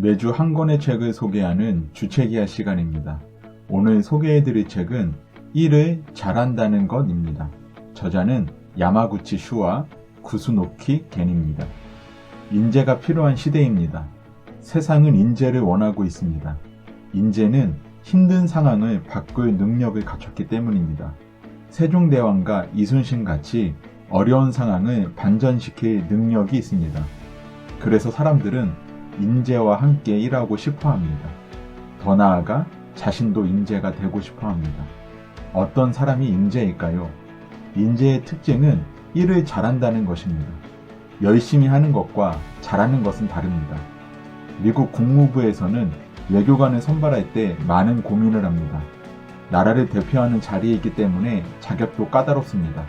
매주 한 권의 책을 소개하는 주책이야 시간입니다. 오늘 소개해드릴 책은 일을 잘한다는 것입니다. 저자는 야마구치 슈와 구수노키 겐입니다. 인재가 필요한 시대입니다. 세상은 인재를 원하고 있습니다. 인재는 힘든 상황을 바꿀 능력을 갖췄기 때문입니다. 세종대왕과 이순신 같이 어려운 상황을 반전시킬 능력이 있습니다. 그래서 사람들은 인재와 함께 일하고 싶어 합니다. 더 나아가 자신도 인재가 되고 싶어 합니다. 어떤 사람이 인재일까요? 인재의 특징은 일을 잘한다는 것입니다. 열심히 하는 것과 잘하는 것은 다릅니다. 미국 국무부에서는 외교관을 선발할 때 많은 고민을 합니다. 나라를 대표하는 자리이기 때문에 자격도 까다롭습니다.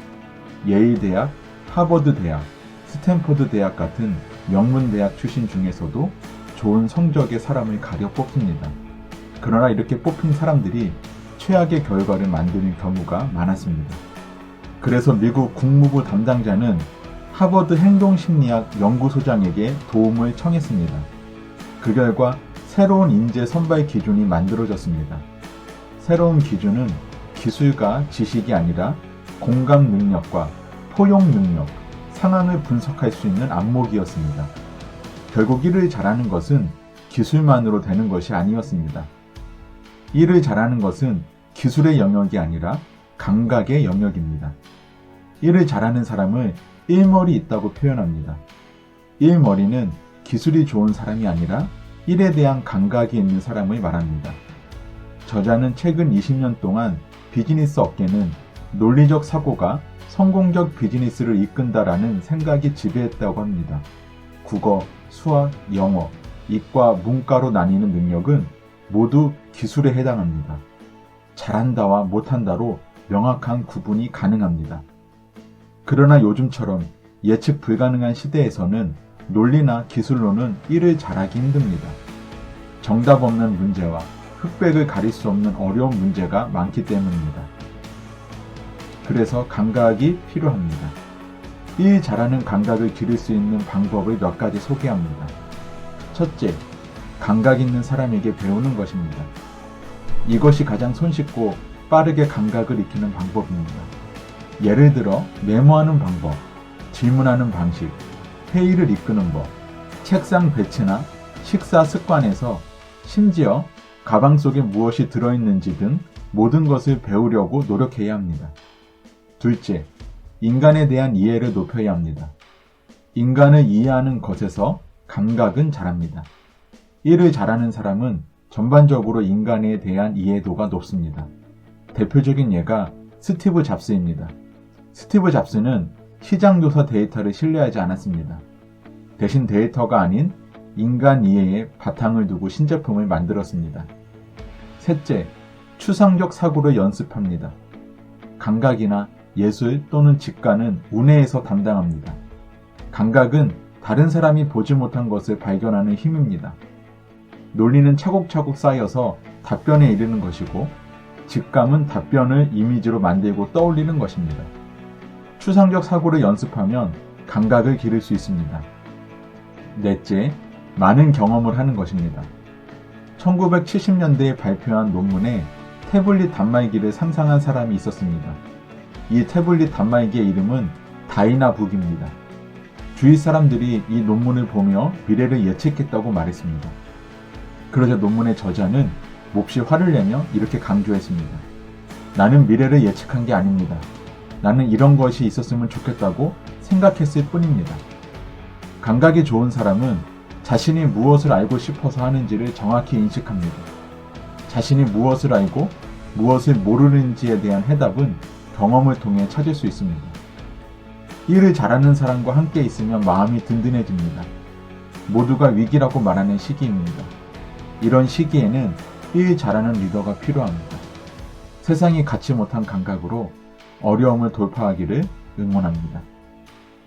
예일대학, 하버드대학, 스탠퍼드 대학 같은 명문 대학 출신 중에서도 좋은 성적의 사람을 가려 뽑습니다. 그러나 이렇게 뽑힌 사람들이 최악의 결과를 만드는 경우가 많았습니다. 그래서 미국 국무부 담당자는 하버드 행동심리학 연구소장에게 도움을 청했습니다. 그 결과 새로운 인재 선발 기준이 만들어졌습니다. 새로운 기준은 기술과 지식이 아니라 공감 능력과 포용 능력, 상황을 분석할 수 있는 안목이었습니다. 결국 일을 잘하는 것은 기술만으로 되는 것이 아니었습니다. 일을 잘하는 것은 기술의 영역이 아니라 감각의 영역입니다. 일을 잘하는 사람을 일머리 있다고 표현합니다. 일머리는 기술이 좋은 사람이 아니라 일에 대한 감각이 있는 사람을 말합니다. 저자는 최근 20년 동안 비즈니스 업계는 논리적 사고가 성공적 비즈니스를 이끈다라는 생각이 지배했다고 합니다. 국어, 수학, 영어, 이과, 문과로 나뉘는 능력은 모두 기술에 해당합니다. 잘한다와 못한다로 명확한 구분이 가능합니다. 그러나 요즘처럼 예측 불가능한 시대에서는 논리나 기술로는 일을 잘하기 힘듭니다. 정답 없는 문제와 흑백을 가릴 수 없는 어려운 문제가 많기 때문입니다. 그래서 감각이 필요합니다. 일 잘하는 감각을 기를 수 있는 방법을 몇 가지 소개합니다. 첫째, 감각 있는 사람에게 배우는 것입니다. 이것이 가장 손쉽고 빠르게 감각을 익히는 방법입니다. 예를 들어 메모하는 방법, 질문하는 방식, 회의를 이끄는 법, 책상 배치나 식사 습관에서 심지어 가방 속에 무엇이 들어있는지 등 모든 것을 배우려고 노력해야 합니다. 둘째, 인간에 대한 이해를 높여야 합니다. 인간을 이해하는 것에서 감각은 자랍니다. 일을 잘하는 사람은 전반적으로 인간에 대한 이해도가 높습니다. 대표적인 예가 스티브 잡스입니다. 스티브 잡스는 시장조사 데이터를 신뢰하지 않았습니다. 대신 데이터가 아닌 인간 이해에 바탕을 두고 신제품을 만들었습니다. 셋째, 추상적 사고를 연습합니다. 감각이나 예술 또는 직관은 운해에서 담당합니다. 감각은 다른 사람이 보지 못한 것을 발견하는 힘입니다. 논리는 차곡차곡 쌓여서 답변에 이르는 것이고, 직감은 답변을 이미지로 만들고 떠올리는 것입니다. 추상적 사고를 연습하면 감각을 기를 수 있습니다. 넷째, 많은 경험을 하는 것입니다. 1970년대에 발표한 논문에 태블릿 단말기를 상상한 사람이 있었습니다. 이 태블릿 단말기의 이름은 다이나북입니다. 주위 사람들이 이 논문을 보며 미래를 예측했다고 말했습니다. 그러자 논문의 저자는 몹시 화를 내며 이렇게 강조했습니다. 나는 미래를 예측한 게 아닙니다. 나는 이런 것이 있었으면 좋겠다고 생각했을 뿐입니다. 감각이 좋은 사람은 자신이 무엇을 알고 싶어서 하는지를 정확히 인식합니다. 자신이 무엇을 알고 무엇을 모르는지에 대한 해답은 경험을 통해 찾을 수 있습니다. 일을 잘하는 사람과 함께 있으면 마음이 든든해집니다. 모두가 위기라고 말하는 시기입니다. 이런 시기에는 일 잘하는 리더가 필요합니다. 세상이 갖지 못한 감각으로 어려움을 돌파하기를 응원합니다.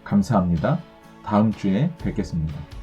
감사합니다. 다음 주에 뵙겠습니다.